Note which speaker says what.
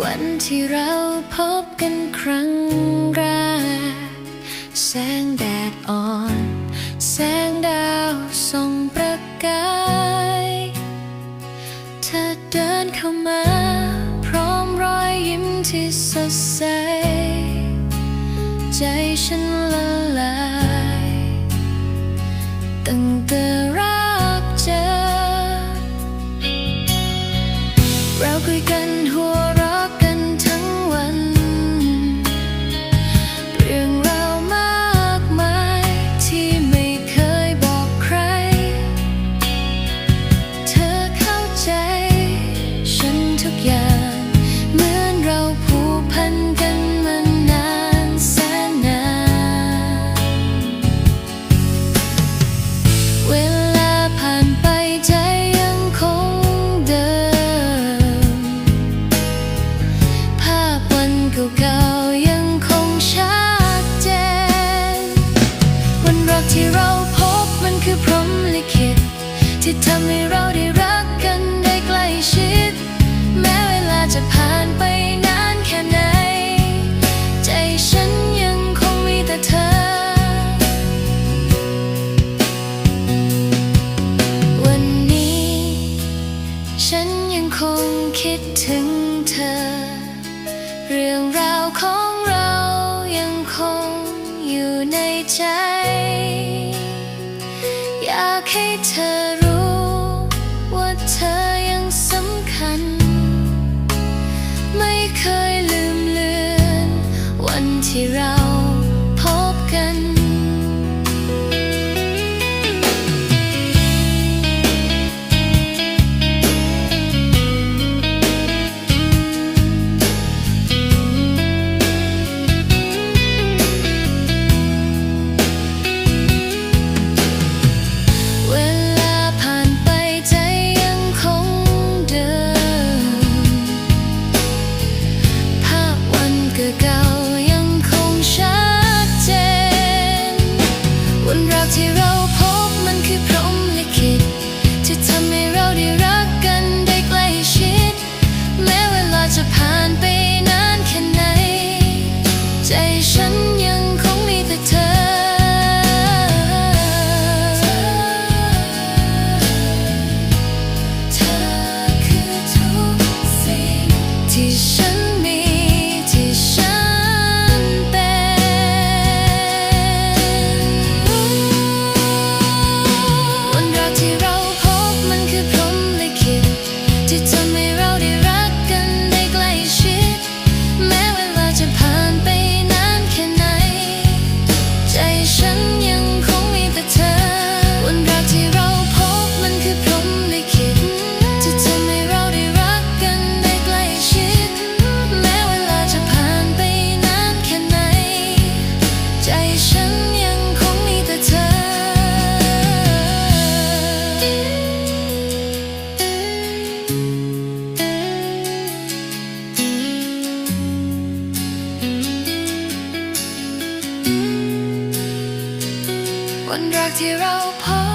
Speaker 1: วันที่เราพบกันครั้งแรก แสงแดดอ่อน แสงดาวส่องประกาย เธอเดินเข้ามา พร้อมรอยยิ้มที่สดใส ใจฉันละลายตั้งแต่รักเจอ เราคุยกันักที่เราพบมันคือพรหมลิขิตที่ทำให้เราได้รักกันได้ใกล้ชิด แม้เวลาจะผ่านไปนานแค่ไหน ใจฉันยังคงมีแต่เธอ วันนี้ ฉันยังคงคิดถึงเธอ เรื่องราวของ ใจ อยากให้เธอ One drug, zero pop.